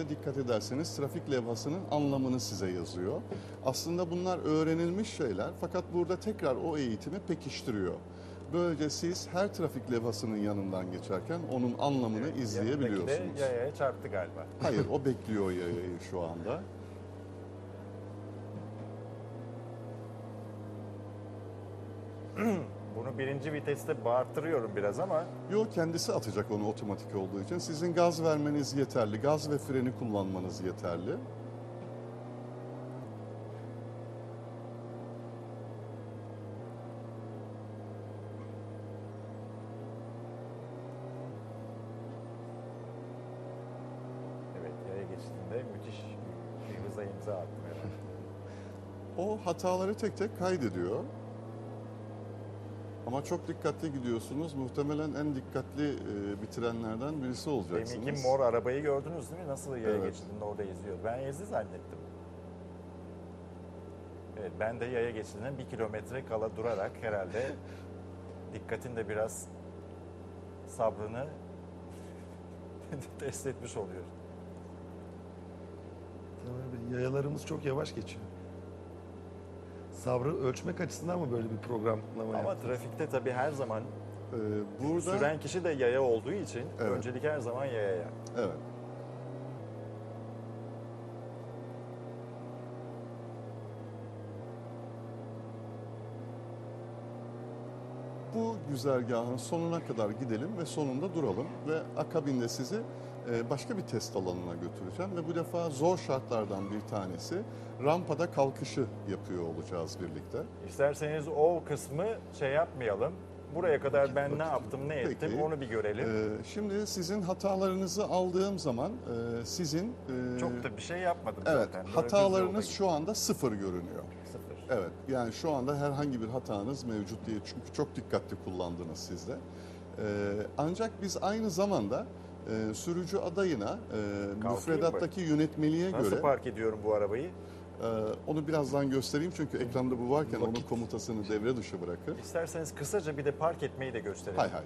işte dikkat ederseniz trafik levhasının anlamını size yazıyor. Aslında bunlar öğrenilmiş şeyler fakat burada tekrar o eğitimi pekiştiriyor. Böylece siz her trafik levhasının yanından geçerken onun anlamını Yanındaki izleyebiliyorsunuz. de yayaya çarptı galiba. Hayır, o bekliyor yayayı şu anda. Bunu birinci viteste bağırttırıyorum biraz ama Yo kendisi atacak onu otomatik olduğu için. Sizin gaz vermeniz yeterli. Gaz ve freni kullanmanız yeterli. evet yaya geçtiğinde müthiş bir hıza imza attım herhalde. O hataları tek tek kaydediyor. Ama çok dikkatli gidiyorsunuz. Muhtemelen en dikkatli e, bitirenlerden birisi olacaksınız. Deminki mor arabayı gördünüz değil mi? Nasıl yaya Evet. geçidinde orada izliyor. Ben ezdi zannettim. Evet ben de yaya geçidinden bir kilometre kala durarak herhalde dikkatin de biraz sabrını test etmiş oluyor. Yayalarımız çok yavaş geçiyor. Sabrı ölçmek açısından mı böyle bir programlama Ama yaptınız? trafikte tabii her zaman E, burada süren kişi de yaya olduğu için Evet. öncelik her zaman yayaya. evet. Bu güzergahın sonuna kadar gidelim ve sonunda duralım ve akabinde sizi başka bir test alanına götüreceğim ve bu defa zor şartlardan bir tanesi rampada kalkışı yapıyor olacağız birlikte. İsterseniz o kısmı şey yapmayalım. Buraya kadar ben ne peki. yaptım, ne ettim Peki. onu bir görelim. Ee, şimdi sizin hatalarınızı aldığım zaman e, sizin e, Çok da bir şey yapmadım evet zaten. Böyle hatalarınız şu anda sıfır görünüyor. sıfır. Evet yani şu anda herhangi bir hatanız mevcut değil çünkü çok dikkatli kullandınız siz de. Ee, ancak biz aynı zamanda e, sürücü adayına e, mı? müfredattaki yönetmeliğe Nasıl göre park ediyorum bu arabayı? e, onu birazdan göstereyim çünkü ekranda bu varken onun komutasını devre dışı bırakır. İsterseniz kısaca bir de park etmeyi de gösterelim. Hay hay.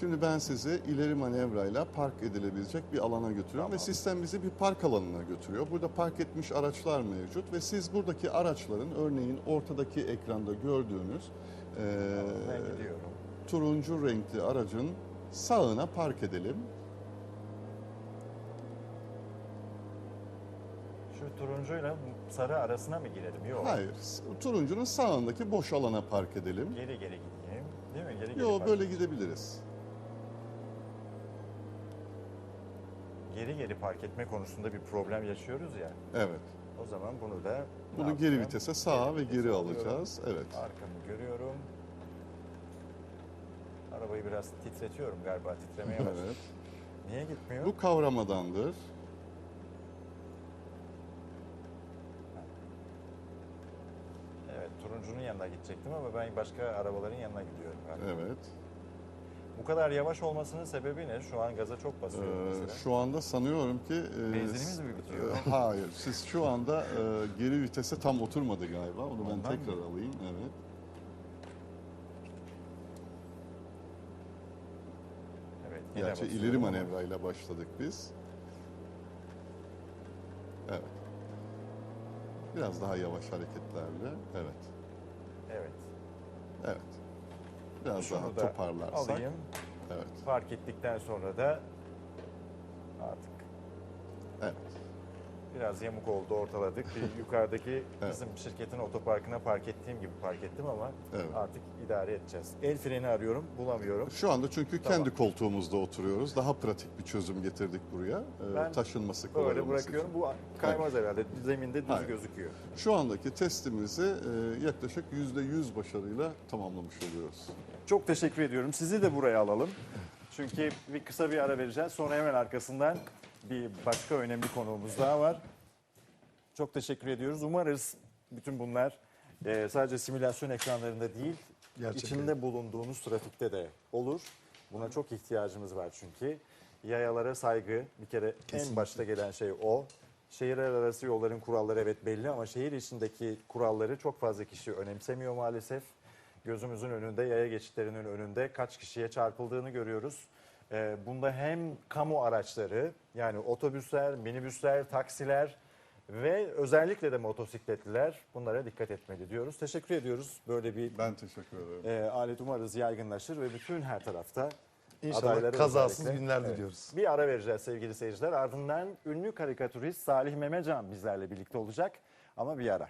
Şimdi ben sizi ileri manevrayla park edilebilecek bir alana götürüyorum ve sistem bizi bir park alanına götürüyor. Burada park etmiş araçlar mevcut ve siz buradaki araçların örneğin ortadaki ekranda gördüğünüz eee, Ben gidiyorum. Turuncu renkli aracın sağına park edelim. Şu turuncuyla sarı arasına mı girelim? Yok. Hayır, turuncunun sağındaki boş alana park edelim. Geri geri gideyim. Değil mi? Geri geri Yo park böyle gidebiliriz. Geri geri park etme konusunda bir problem yaşıyoruz ya. Evet. O zaman bunu da ne Bunu geri yapacağım? vitese sağa ve vitese geri alıyorum. alacağız. Evet. Arkamı görüyorum. Arabayı biraz titretiyorum galiba. Titremeye başladı. Evet. Niye gitmiyor? Bu kavramadandır. Evet, turuncunun yanına gidecektim ama ben başka arabaların yanına gidiyorum. galiba. Evet. Bu kadar yavaş olmasının sebebi ne? Şu an gaza çok basıyorum Ee, mesela. şu anda sanıyorum ki... e, Benzinimiz mi bitiyor? e, hayır. Siz şu anda e, geri vitese tam oturmadı galiba. Onu ben Ondan tekrar mı? alayım. Evet. Evet, yine Gerçi ileri manevrayla başladık biz. Evet. Biraz daha yavaş hareketlerle. Evet. Evet. Evet. Biraz Şunu daha da toparlarsak. alayım. Evet. Fark ettikten sonra da artık Evet. Biraz yamuk oldu ortaladık. Bir yukarıdaki bizim şirketin otoparkına park ettiğim gibi park ettim ama Evet. artık idare edeceğiz. El freni arıyorum, bulamıyorum. Şu anda çünkü Tamam. kendi koltuğumuzda oturuyoruz. Daha pratik bir çözüm getirdik buraya. Ee, Ben taşınması kolay Böyle olması bırakıyorum. için. Bu kaymaz herhalde. Zeminde düz Hayır. gözüküyor. Şu andaki testimizi e, yaklaşık %100 başarıyla tamamlamış oluyoruz. Çok teşekkür ediyorum. Sizi de buraya alalım. Çünkü bir kısa bir ara vereceğiz. Sonra hemen arkasından bir başka önemli konuğumuz daha var. Çok teşekkür ediyoruz. Umarız bütün bunlar e, sadece simülasyon ekranlarında değil, Gerçek içinde bulunduğunuz trafikte de olur. Buna çok ihtiyacımız var çünkü. Yayalara saygı bir kere en başta gelen şey o. Şehirler arası yolların kuralları evet belli ama şehir içindeki kuralları çok fazla kişi önemsemiyor maalesef. Gözümüzün önünde, yaya geçitlerinin önünde kaç kişiye çarpıldığını görüyoruz. Ee, bunda hem kamu araçları yani otobüsler, minibüsler, taksiler ve özellikle de motosikletliler bunlara dikkat etmeli diyoruz. Teşekkür ediyoruz. Böyle bir Ben teşekkür ederim. e, alet umarız yaygınlaşır ve bütün her tarafta İnşallah adayları kazasız özellikle- günler Evet. diliyoruz. Bir ara vereceğiz sevgili seyirciler. Ardından ünlü karikatürist Salih Memecan bizlerle birlikte olacak ama bir ara.